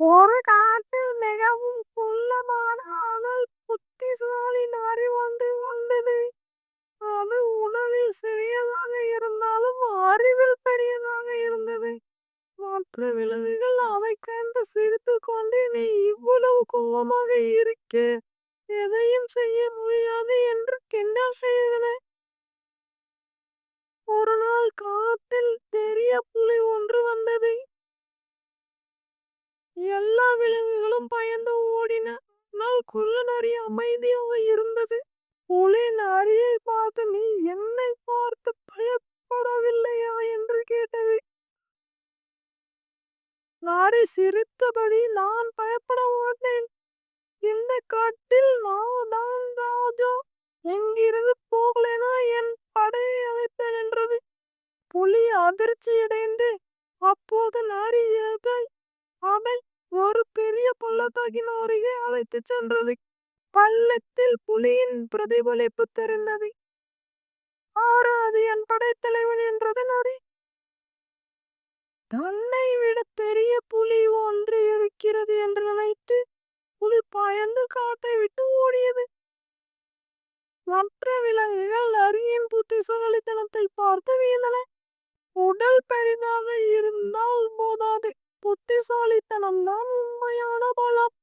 ஒரு காட்டில் மிகவும் குள்ளமான ஆனால் புத்திசாலி நரி ஒன்று வந்தது அது உடலில் சிறியதாக இருந்தாலும் அறிவில் பெரியதாக இருந்தது. மற்ற விலங்குகள் அதை கண்டு சிரித்து கொண்டு நீ இவ்வளவு கோபமாக இருக்க எதையும் செய்ய முடியாது என்று கிண்டல் செய்தன ஒரு நாள் காட்டில் பெரிய புலி ஒன்று வந்தது எல்லா விலங்குகளும் பயந்து ஓடின ஆனால் குள்ள அமைதியாக இருந்தது. புலி நரியை பார்த்து நீ என்னை பார்த்து பயப்படவில்லையா? என்று கேட்டது. நாரி சிரித்தபடி நான் பயப்பட மாட்டேன். இந்த காட்டில் நான் தான் ராஜா. எங்கிருந்து போகலனா என் படையை அழைப்பேன் என்றது. புலி அதிர்ச்சியடைந்து அப்போது நாரி எதை அதை ஒரு பெரிய பள்ளத்தாக்கின் அருகே அழைத்துச் சென்றது. பள்ளத்தில் புலியின் பிரதிபலிப்பு தெரிந்தது. ஆறு அது என் படைத்தலைவன் என்றது நரி. தன்னை விட பெரிய புலி ஒன்று இருக்கிறது என்று நினைத்து புலி பயந்து காட்டை விட்டு ஓடியது. மற்ற விலங்குகள் நரியின் புத்திசாலித்தனத்தை பார்த்து வீழ்ந்தன உடல் பெரிதாக இருந்தால் போதாது. புத்திசாலித்தனம் தான் உண்மையான பலம்.